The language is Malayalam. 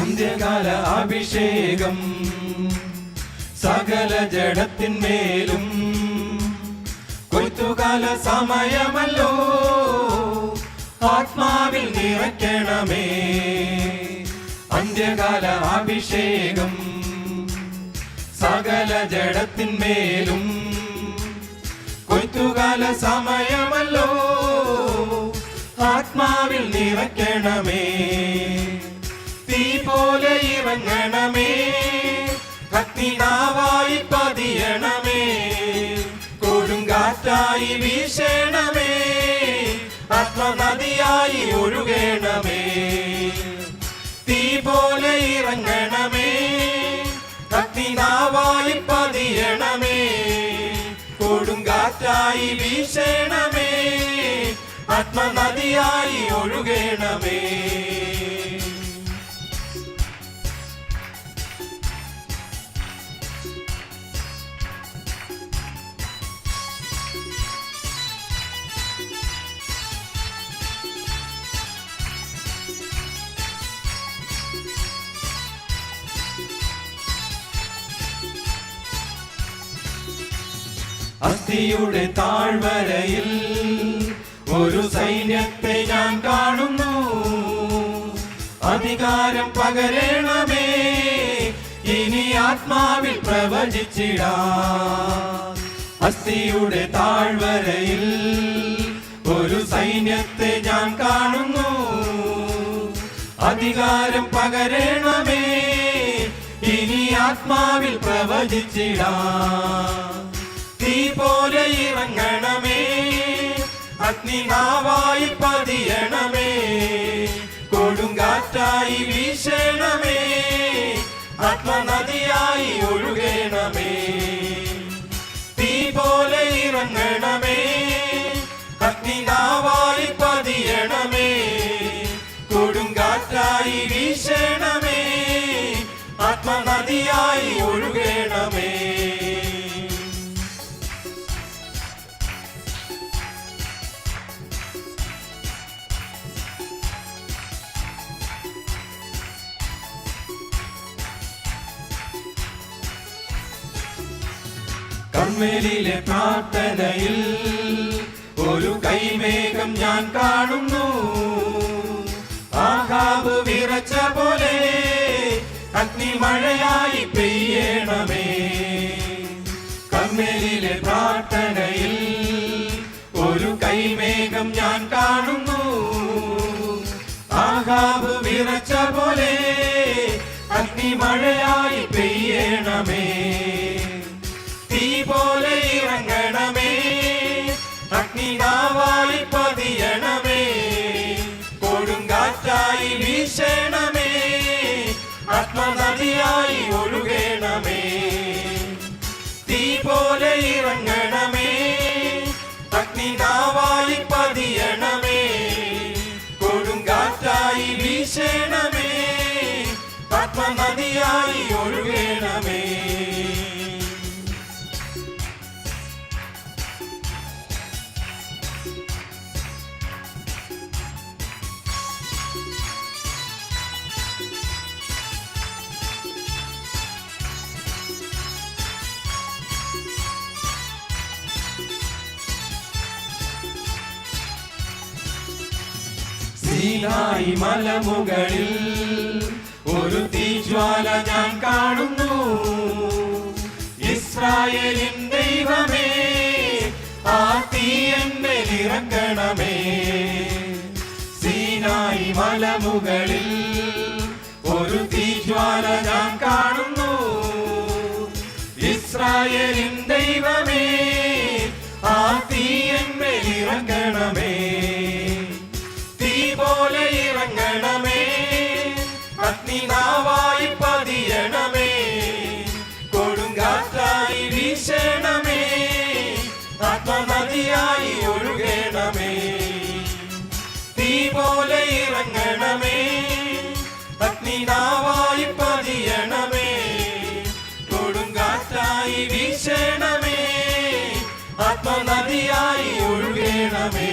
അന്ത്യകാല അഭിഷേകം സകല ജഡത്തിന്മേലും കൊയ്ത്തുകാല സമയമല്ലോ ആത്മാവിൽ നിറയ്ക്കണമേ. അന്ത്യകാല അഭിഷേകം സകല ജഡത്തിന്മേലും കൊയ്ത്തുകാല സമയമല്ലോ ആത്മാവിൽ നിറയ്ക്കണമേ. തീ പോലെ ഇറങ്ങണമേ. അഗ്നിനാവായി പതിയണമേ. കൊടുങ്കാറ്റായി വീശണമേ. ആത്മനദിയായി ഒഴുകണമേ. തീ പോലെ ഇറങ്ങണമേ. അഗ്നിനാവായി പതിയണമേ. കൊടുങ്കാറ്റായി വീശണമേ. ആത്മനദിയായി ഒഴുകണമേ. അസ്ഥിയുടെ താഴ്വരയിൽ ഒരു സൈന്യത്തെ ഞാൻ കാണുന്നു. അധികാരം പകരണമേ ഇനി ആത്മാവിൽ പ്രവചിച്ചിടാ. അസ്ഥിയുടെ താഴ്വരയിൽ ഒരു സൈന്യത്തെ ഞാൻ കാണുന്നു. അധികാരം പകരണമേ ഇനി ആത്മാവിൽ പ്രവചിച്ചിടാ. പോലെ ഇറങ്ങണമേ. അഗ്നിനാവായി പതിയണമേ. കൊടുങ്കാറ്റായി വീശണമേ. ആത്മനദിയായി ഒഴുകണമേ. തീ പോലെ ഇറങ്ങണമേ. അഗ്നിനാവായി പതിയണമേ. കൊടുങ്കാറ്റായി വീശണമേ. ആത്മനദിയായി കർമ്മേലിലെ പ്രാർത്ഥനയിൽ ഒരു കൈമേഘം ഞാൻ കാണുന്നു. ആഹാബ് വിറച്ച പോലെ അഗ്നിമഴയായി പെയ്യണമേ. കർമ്മേലിലെ പ്രാർത്ഥനയിൽ ഒരു കൈമേഘം ഞാൻ കാണുന്നു. ആഹാബ് വിറച്ച പോലെ അഗ്നിമഴയായി പെയ്യണമേ സീനായി മലമുകളിൽ ഒരു തീജ്വാല ഞാൻ കാണുന്നു. ഇസ്രായേലിൻ ദൈവമേ ആ തീ ഇറങ്ങണമേ. സീനായി മലമുകളിൽ അഗ്നിനാവായി പതിയണമേ കൊടുങ്കാറ്റായി വീശണമേ ആത്മനദിയായി ഒഴുകണമേ